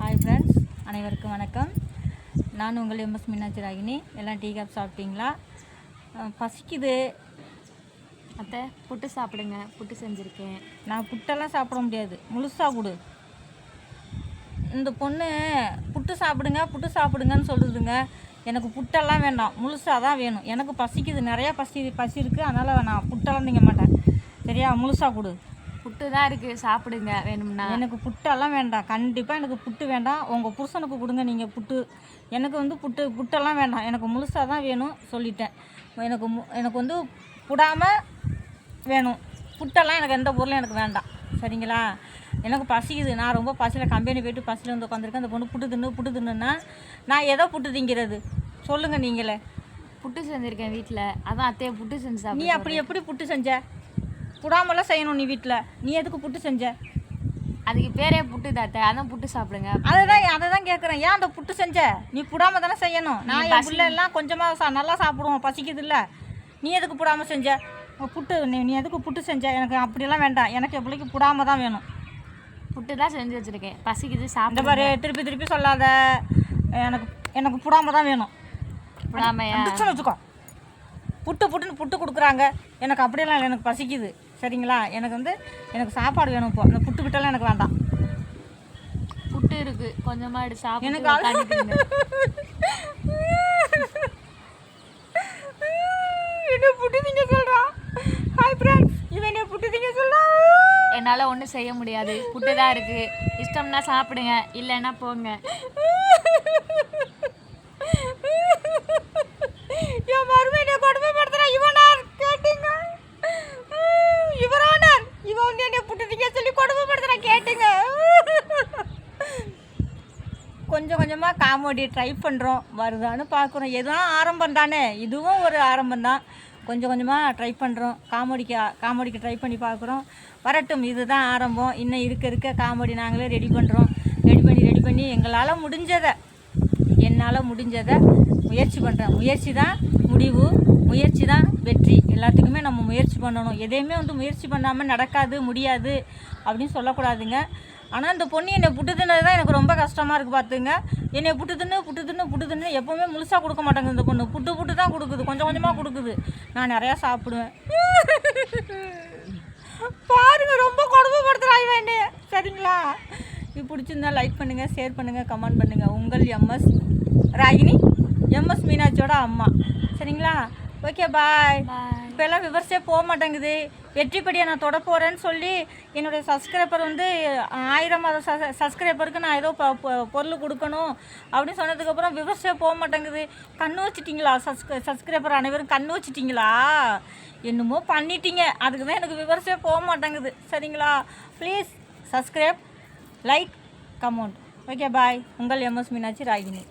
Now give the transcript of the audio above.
Hi friends அனைவருக்கும் வணக்கம். நான் உங்கள் எம்எஸ் மீனாட்சி ராகினி. எல்லாம் டீ காப் சாப்பிட்டீங்களா? பசிக்குது. அத்தை புட்டு சாப்பிடுங்க. புட்டு செஞ்சுருக்கேன். நான் புட்டெல்லாம் சாப்பிட முடியாது. முழுசாக கொடு. இந்த பொண்ணு புட்டு சாப்பிடுங்க புட்டு சாப்பிடுங்கன்னு சொல்லுதுங்க எனக்கு புட்டெல்லாம் வேண்டாம். முழுசாக தான் வேணும். எனக்கு பசிக்குது. நிறையா பசி பசி இருக்குது அதனால் நான் புட்டெல்லாம் திங்க மாட்டேன். சரியா? முழுசாக கொடு. புட்டு தான் இருக்குது சாப்பிடுங்க. வேணும்னா. எனக்கு புட்டெல்லாம் வேண்டாம். கண்டிப்பாக எனக்கு புட்டு வேண்டாம். உங்கள் புருஷனுக்கு கொடுங்க நீங்கள் புட்டு. எனக்கு வந்து புட்டு புட்டெல்லாம் வேண்டாம். எனக்கு முழுசாக தான் வேணும் சொல்லிட்டேன். எனக்கு மு- எனக்கு வந்து புடாமல் வேணும். புட்டெல்லாம் எனக்கு எந்த பொருளும் எனக்கு வேண்டாம். சரிங்களா? எனக்கு பசிக்குது. நான் ரொம்ப பசியில் கம்பெனி போயிட்டு பசியில் வந்து உட்காந்துருக்கேன் அந்த பொண்ணு புட்டு தின்னு புட்டு தின்னுன்னா நான் எதை புட்டு திங்கிறது. சொல்லுங்கள் நீங்களே. புட்டு செஞ்சுருக்கேன் வீட்டில் அதான் அத்தையை புட்டு செஞ்சு நீ அப்படி எப்படி புட்டு செஞ்ச? புடாமலாம் செய்யணும் நீ வீட்டில் நீ எதுக்கு புட்டு செஞ்ச? அதுக்கு பேரே புட்டு தான் அத்தை அதான் புட்டு சாப்பிடுங்க. அதை தான் அதை தான் கேட்குறேன் ஏன் அந்த புட்டு செஞ்ச? நீ புடாம தானே செய்யணும். நான் என் பிள்ளை எல்லாம் கொஞ்சமாக சா நல்லா சாப்பிடுவோம். பசிக்குது இல்லை நீ எதுக்கு புடாம செஞ்ச? புட்டு. நீ நீ எதுக்கு புட்டு செஞ்ச? எனக்கு அப்படியெல்லாம் வேண்டாம். எனக்கு என் பிள்ளைக்கு புடாம தான் வேணும். புட்டு தான் செஞ்சு வச்சுருக்கேன். பசிக்குது சாப்பிட பாரு திருப்பி திருப்பி சொல்லாத. எனக்கு எனக்கு புடாம தான் வேணும். பிடிச்சுன்னு வச்சுக்கோ. புட்டு புட்டுன்னு புட்டு கொடுக்குறாங்க. எனக்கு அப்படியெல்லாம் இல்லை. எனக்கு பசிக்குது. சரிங்களா? எனக்கு வந்து எனக்கு சாப்பாடு வேணும் இப்போ. அந்த புட்டு கிட்டலாம் எனக்கு வேண்டாம். புட்டு இருக்கு. கொஞ்சமாக எடுத்து சாப்பிட்டு எனக்கு. என்ன புட்டு திங்க சொல்கிறான் ஹாய் ஃப்ரெண்ட்ஸ் இவன் என்ன புட்டு திங்க சொல்கிறான் என்னால் ஒன்றும் செய்ய முடியாது. புட்டு தான் இருக்குது இஷ்டம்னா சாப்பிடுங்க. இல்லைன்னா போங்க. என் கொடுமைப்படுத்துறான் இவனார் கேட்டுங்க இவரானார் இவன் வந்து என்னை புட்டு திங்க சொல்லி ஆயிட்டுங்க கொஞ்சம் கொஞ்சமாக காமெடி ட்ரை பண்ணுறோம் வருதான்னு பார்க்குறோம். எதுவும் ஆரம்பம் தானே? இதுவும் ஒரு ஆரம்பம் தான். கொஞ்சம் கொஞ்சமாக ட்ரை பண்ணுறோம் காமெடிக்கு காமெடிக்கு ட்ரை பண்ணி பார்க்குறோம். வரட்டும் இதுதான் ஆரம்பம். இன்னும் இருக்க இருக்க காமெடி நாங்களே ரெடி பண்ணுறோம் ரெடி பண்ணி ரெடி பண்ணி எங்களால் முடிஞ்சதை என்னால் முடிஞ்சதை முயற்சி பண்ணுறேன் முயற்சி தான் முடிவு. முயற்சி தான் வெற்றி. எல்லாத்துக்குமே நம்ம முயற்சி பண்ணணும். எதையுமே வந்து முயற்சி பண்ணாமல் நடக்காது முடியாது அப்படின்னு சொல்லக்கூடாதுங்க. ஆனால் இந்த பொண்ணு என்னை புட்டுதுன்னது தான் எனக்கு ரொம்ப கஷ்டமாக இருக்குது பார்த்துங்க என்னை புட்டுதுன்னு புட்டுதுன்னு புட்டுதுன்னு எப்போவுமே முழுசாக கொடுக்க மாட்டேங்குது இந்த பொண்ணு. புட்டு புட்டு தான் கொடுக்குது. கொஞ்சம் கொஞ்சமாக கொடுக்குது. நான் நிறையா சாப்பிடுவேன். பாருங்க ரொம்ப கொடுமைப்படுத்துறா வேண்டே சரிங்களா? இது பிடிச்சிருந்தா லைக் பண்ணுங்கள் ஷேர் பண்ணுங்கள் கமெண்ட் பண்ணுங்கள் உங்கள் எம்எஸ் ராகினி எம்எஸ் மீனாட்சியோட அம்மா. சரிங்களா? ஓகே பாய் பாய் இப்போல்லாம் விவர்ஸே போக மாட்டேங்குது. வெற்றிப்படியை நான் தொட போகிறேன்னு சொல்லி என்னுடைய சப்ஸ்கிரைபர் வந்து ஆயிரம் சப்ஸ்கிரைபருக்கு நான் ஏதோ ப- பொ- பொருள் கொடுக்கணும் அப்படின்னு சொன்னதுக்கப்புறம் விவர்ஸே போக மாட்டேங்குது. கண்ணு வச்சிட்டிங்களா சஸ் சப்ஸ்கிரைபர் அனைவரும்? கண்ணு வச்சிட்டிங்களா? என்னமோ பண்ணிட்டீங்க. அதுக்கு தான் எனக்கு விவர்ஸே போக மாட்டேங்குது. சரிங்களா? Please subscribe like comment okay bye உங்கள் எம்எஸ் மீனாட்சி ராகினி.